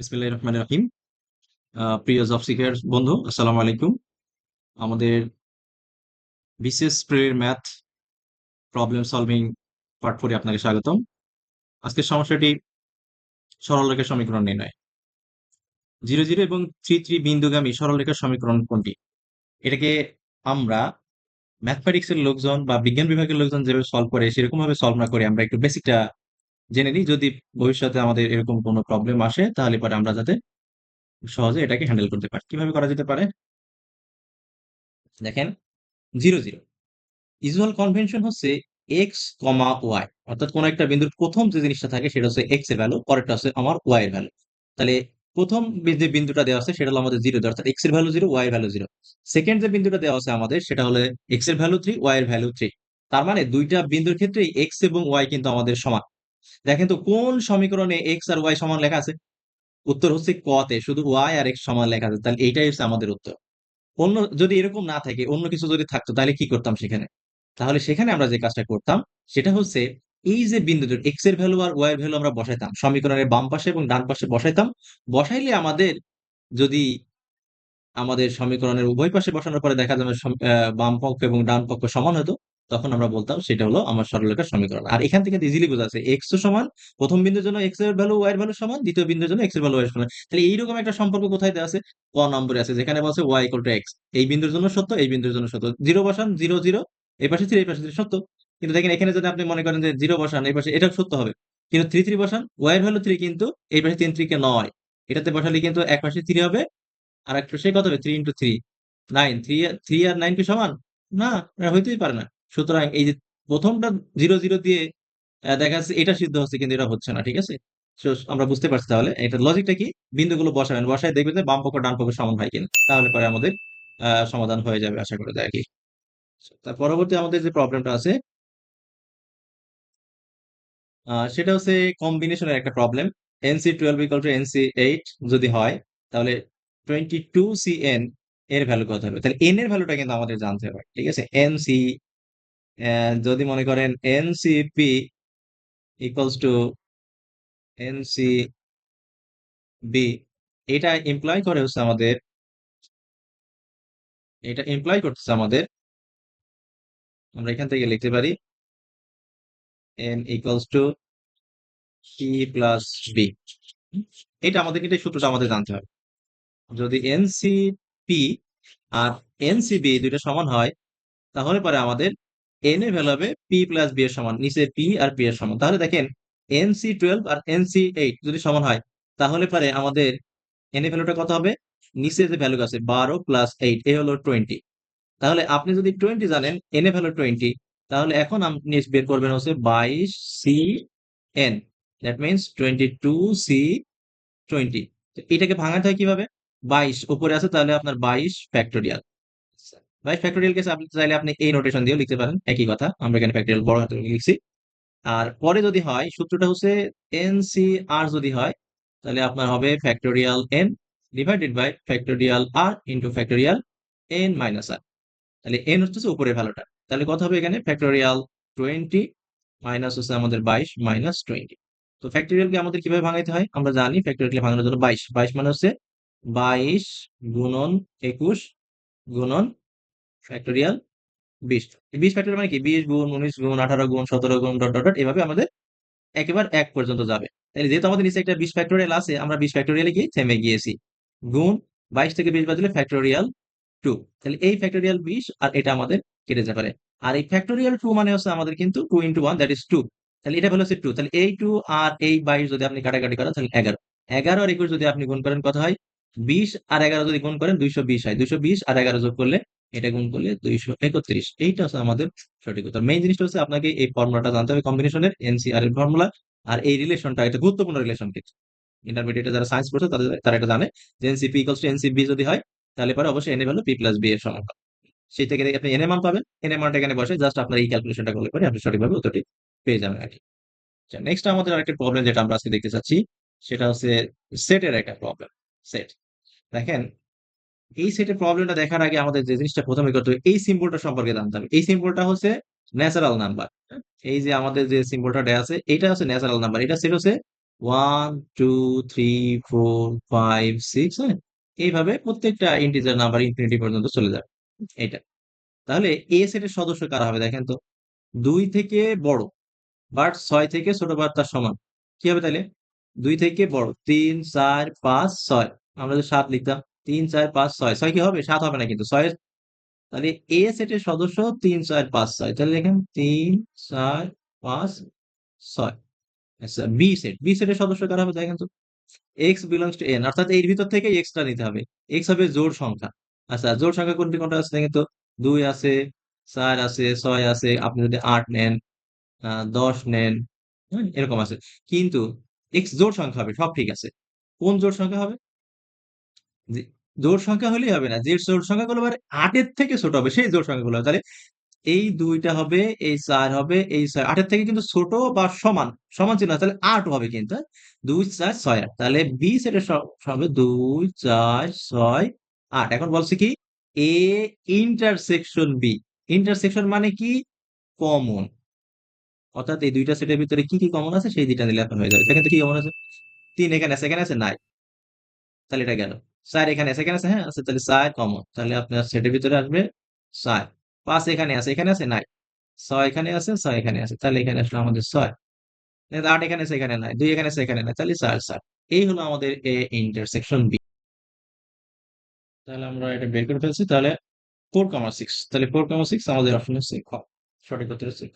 বিসমিল্লাহির প্রিয় job seeker বন্ধু, আসসালামু আলাইকুম। আমাদের বিসিএস প্রের ম্যাথ প্রবলেম সলভিং পার্ট ফোরে আপনাকে স্বাগতম। আজকের সমস্যাটি সরলরেখার সমীকরণ নির্ণয়। জিরো জিরো এবং থ্রি থ্রি বিন্দুগামী সরলরেখার সমীকরণ কোনটি? এটাকে আমরা ম্যাথমেটিক্স এর লোকজন বা বিজ্ঞান বিভাগের লোকজন যেভাবে সলভ করে সেরকম ভাবে সলভ না করে আমরা একটু বেসিকটা জেনে নিই, যদি ভবিষ্যতে আমাদের এরকম কোনো প্রবলেম আসে, তাহলে পরে আমরা যাতে সহজে এটাকে হ্যান্ডেল করতে পারি। কীভাবে করা যেতে পারে? দেখেন জিরো জিরো ইউজুয়াল কনভেনশন হচ্ছে এক্স কমা ওয়াই অর্থাৎ কোন একটা বিন্দুর প্রথম যে জিনিসটা থাকে, সেটা হচ্ছে এক্সের ভ্যালু পরেরটা হচ্ছে আমার ওয়াই এর ভ্যালু তাহলে প্রথম যে বিন্দুটা দেওয়া আছে, সেটা হলো আমাদের জিরো অর্থাৎ এক্সের ভ্যালু জিরো ওয়াই এর ভ্যালু জিরো সেকেন্ড যে বিন্দুটা দেওয়া আছে আমাদের, সেটা হলো এক্সের ভ্যালু থ্রি ওয়াই এর ভ্যালু থ্রি তার মানে দুইটা বিন্দুর ক্ষেত্রে এক্স এবং ওয়াই কিন্তু আমাদের সমান। দেখেন তো কোন সমীকরণে এক্স আর ওয়াই সমান লেখা আছে? উত্তর হচ্ছে ক তে, শুধু ওয়াই আর এক্স সমান লেখা আছে, তাহলে এইটাই হচ্ছে আমাদের উত্তর। অন্য, যদি এরকম না থাকে, অন্য কিছু যদি থাকতো, তাহলে কি করতাম সেখানে? তাহলে সেখানে আমরা যে কাজটা করতাম, সেটা হচ্ছে এই যে বিন্দুটা এক্সের ভ্যালু আর ওয়াই এর ভ্যালু আমরা বসাইতাম, সমীকরণের বাম পাশে এবং ডান পাশে বসাইতাম, বসাইলে আমাদের যদি আমাদের সমীকরণের উভয় পাশে বসানোর পরে দেখা যাবে বাম পক্ষ এবং ডান পক্ষ সমান হতো তখন আমরা বলতাম সেটা হলো আমার সরলরেখার সমীকরণ। আর এখান থেকে ইজিলি বোঝা যাচ্ছে এক্স সমান, প্রথম বিন্দুর জন্য এক্সের ভ্যালু ওয়াই এর ভ্যালু সমান, দ্বিতীয় বিন্দুর জন্য এক্সের ভ্যালু ওয়াই সমান। তাহলে এইরকম একটা সম্পর্ক কোথায় দেওয়া আছে? ক নম্বরে আছে, যেখানে বলছে ওয়াই ইকুয়াল টু এক্স এই বিন্দুর জন্য সত্য, এই বিন্দুর জন্য সত্য। জিরো বসান জিরো জিরো এই পাশে থ্রি এই পাশে থ্রি সত্য। কিন্তু দেখেন এখানে যদি আপনি মনে করেন যে জিরো বসান, এই পাশে এটা সত্য হবে। কিন্তু থ্রি থ্রি বসান ওয়াই এর ভ্যালু থ্রি কিন্তু এই পাশে তিন থ্রি কে নয়। এটাতে বসালে কিন্তু এক পাশে থ্রি হবে আর একটা সে কত হবে? Three into three nine three three আর নাইন কি সমান? না, হইতেই পারে না। সুতরাং এই যে প্রথমটা জিরো জিরো দিয়ে দেখা যাচ্ছে এটা সিদ্ধ হচ্ছে কিন্তু এটা হচ্ছে না, ঠিক আছে? আমরা বুঝতে পারছি তাহলে এটা লজিকটা কি? বিন্দুগুলো বসাবেন, বসায় দেখবেন যে বাম পক্ষ, ডান পক্ষ সমান হয় কিনা। তাহলে পরে আমাদের সমাধান হয়ে যাবে আশা করা কি? তার পরবর্তী আমাদের যে প্রবলেমটা আছে সেটা হচ্ছে কম্বিনেশনের একটা problem n C twelve equal to n C eight যদি হয়, তাহলে টোয়েন্টি টু সি এন এর ভ্যালু কত হবে? তাহলে এন এর ভ্যালুটা কিন্তু আমাদের জানতে হবে, ঠিক আছে? এন সি যদি মনে করেন n C P equals to n C B এটা ইমপ্লয় করে হচ্ছে আমাদের, এটা ইমপ্লয় করতেছে আমাদের, আমরা এখান থেকে লিখতে পারি n equals to P plus B এটা আমাদের এই সূত্রটা আমাদের জানতে হবে। যদি এনসিপি আর এনসিবি দুইটা সমান হয়, তাহলে পরে আমাদের এন এর ভ্যালু হবে পি প্লাস বি এর সমান, নিচে পি আর পি এর সমান। তাহলে দেখেন এন সি টুয়েলভ আর এনসি এইট যদি সমান হয়, তাহলে পরে আমাদের এন এর ভ্যালুটা কত হবে? নিচে যে ভ্যালু আছে বারো প্লাস এইট এ হলো টোয়েন্টি তাহলে আপনি যদি টোয়েন্টি জানেন এন এ ভ্যালু টোয়েন্টি তাহলে এখন আপনি বের করবেন হচ্ছে বাইশ C n that means twenty two C twenty এটাকে ভাঙাতে হয় কীভাবে? বাইশ, উপরে আছে তাহলে আপনার বাইশ ফ্যাক্টোরিয়াল বাইশ ফ্যাক্টোরিয়াল কেসে আপনি চাইলে আপনি এই নোটেশন দিয়েও লিখতে পারেন। একই কথা, আমরা এখানে ফ্যাক্টোরিয়াল বড় হাতে লিখছি। আর পরে যদি হয়, সূত্রটা হচ্ছে এন আর যদি হয়, তাহলে আপনার হবে factorial n divided by factorial R into factorial n minus R তাহলে এন হচ্ছে উপরের ভ্যালুটা তাহলে কত হবে এখানে? ফ্যাক্টোরিয়াল টোয়েন্টি মাইনাস হচ্ছে আমাদের বাইশ মাইনাস টোয়েন্টি তো ফ্যাক্টোরিয়ালকে আমাদের কীভাবে ভাঙাইতে হয়? আমরা জানি ফ্যাক্টোরিয়ালকে ভাঙানোর জন্য বাইশ। বাইশ মানে হচ্ছে বাইশ গুণন একুশ গুণন ফ্যাক্টোরিয়াল বিশ। বিশ ফ্যাক্টোরিয়াল মানে কি? বিশ গুণ, উনিশ গুণ, আঠারো গুণ, সতেরো গুণ, ডট ডট এভাবে আমাদের একেবারে এক পর্যন্ত যাবে। তাহলে যেহেতু আমাদের নিচে একটা বিশ ফ্যাক্টোরিয়াল আছে, আমরা বিশ ফ্যাক্টোরিয়ালে গিয়ে থেমে গিয়েছি। গুণ বাইশ থেকে বিশ বাদ দিলে ফ্যাক্টোরিয়াল টু তাহলে এই ফ্যাক্টোরিয়াল বিশ আর এটা আমাদের কেটে যেতে পারে। আর এই ফ্যাক্টোরিয়াল টু মানে হচ্ছে আমাদের কিন্তু two into one that is two তাহলে এটা হলো হচ্ছে টু তাহলে এই টু আর এই বাইশ যদি আপনি কাটাকাটি করেন, তাহলে এগারো। এগারো আর একুশ যদি আপনি গুণ করেন, কত হয়? বিশ। আর এগারো যদি গুণ করেন, দুইশো বিশ হয়। দুইশো বিশ আর এগারো যোগ করলে এটা গুণ করলে দুইশো একত্রিশ। এইটা হচ্ছে আমাদের সঠিক উত্তর। মেইন জিনিসটা হচ্ছে আপনাকে এই ফর্মুলাটা জানতে হবে কম্বিনেশনের এনসিআর এর ফর্মুলা আর এই রিলেশনটা এটা গুরুত্বপূর্ণ রিলেশন কিন্তু ইন্টারমিডিয়েটে যারা সায়েন্স পড়ছে, তাদের, তারা এটা জানে যে এনসিপি ইকুয়ালস টু এনসিবি যদি হয়, তাহলে পরে অবশ্যই এন এ ভ্যালু পি প্লাস বি এর সমান। সেই থেকে আপনি এন মান পাবেন। এন এ মানটা এখানে বসে জাস্ট আপনার এই ক্যালকুলেশনটা করলে পরে আপনি সঠিকভাবে উত্তরটি পেয়ে যাবেন আর কি। নেক্সট আমাদের আরেকটা প্রবলেম যেটা আমরা আজকে দেখতে চাচ্ছি, সেটা হচ্ছে সেটের একটা প্রবলেম সেট দেখেন এই সেটের প্রবলেমটা দেখার আগে আমাদের যে জিনিসটা প্রথমে করতে হবে, এই সিম্বলটা সম্পর্কে জানতে হবে। এই সিম্বলটা হচ্ছে ন্যাচারাল নাম্বার এই যে আমাদের যে সিম্বলটা আছে, এটা হচ্ছে ন্যাচারাল নাম্বার এটা সেট হচ্ছে one two three four five six হ্যাঁ? এইভাবে প্রত্যেকটা ইন্টিজার নাম্বার ইনফিনিটি পর্যন্ত চলে যাবে। এটা তাহলে এ সেটের সদস্য কারা হবে দেখেন তো? দুই থেকে বড় বাট ছয় থেকে ছোট বার তার সমান। কি হবে তাহলে? দুই থেকে বড়, তিন, চার, পাঁচ, ছয়। আমরা যদি সাত লিখতাম তিন, চার, পাঁচ, ছয়। ছয় কি হবে? সাত হবে না কিন্তু। ছয়ের তাহলে এ সেটের সদস্য তিন, চার, পাঁচ, ছয়। তাহলে দেখেন তিন, চার, পাঁচ, ছয়। আচ্ছা বি সেট বি সেটের সদস্য কারা হবে দেখেন তো? এক্স বিলংস টু এন অর্থাৎ এর ভিতর থেকে এক্সটা নিতে হবে। এক্স হবে জোড় সংখ্যা। আচ্ছা জোড় সংখ্যা কোনটি, কোনটা আছে দেখেন তো? দুই আছে, চার আছে, ছয় আছে। আপনি যদি আট নেন দশ নেন এরকম আছে। কিন্তু এক্স জোড় সংখ্যা হবে, সব ঠিক আছে। কোন জোড় সংখ্যা হবে? জোড় সংখ্যা হলেই হবে না। যে জোড় সংখ্যাগুলো আবার আটের থেকে ছোট হবে, সেই জোর সংখ্যাগুলো হবে। তাহলে এই দুইটা হবে, এই চার হবে, এই ছয়, আটের থেকে কিন্তু ছোট বা সমান সমান চিহ্ন তাহলে আট হবে কিন্তু হ্যাঁ? দুই, চার, ছয়, আট। তাহলে বি সব- হবে দুই, চার, ছয়, আট। এখন বলছে কি? এ ইন্টারসেকশন বি ইন্টারসেকশন মানে কি? কমন অর্থাৎ এই দুইটা সেটের ভিতরে কি কি কমন আছে? সেই দুইটা নিলে এখন হয়ে যাবে। সেখান কি কমন আছে? তিন এখানে আছে এখানে আছে, নাই। তাহলে এটা গেল। চার এখানে আছে এখানে আছে হ্যাঁ আছে। তাহলে চার কমন তাহলে আপনার সেটের ভিতরে আসবে চার পাঁচ এখানে আছে এখানে আছে, নাই। ছয় এখানে আছে, ছয় এখানে আছে। তাহলে এখানে আসলে আমাদের ছয়। আট এখানে এখানে নাই। দুই এখানে এখানে নাই। তাহলে চার চার। এই হলো আমাদের এ ইন্টারসেকশন বি তাহলে আমরা এটা বের করে ফেলছি। তাহলে ফোর কমা সিক্স তাহলে ফোর কমা সিক্স আমাদের অপশন হচ্ছে সঠিক উত্তর হচ্ছে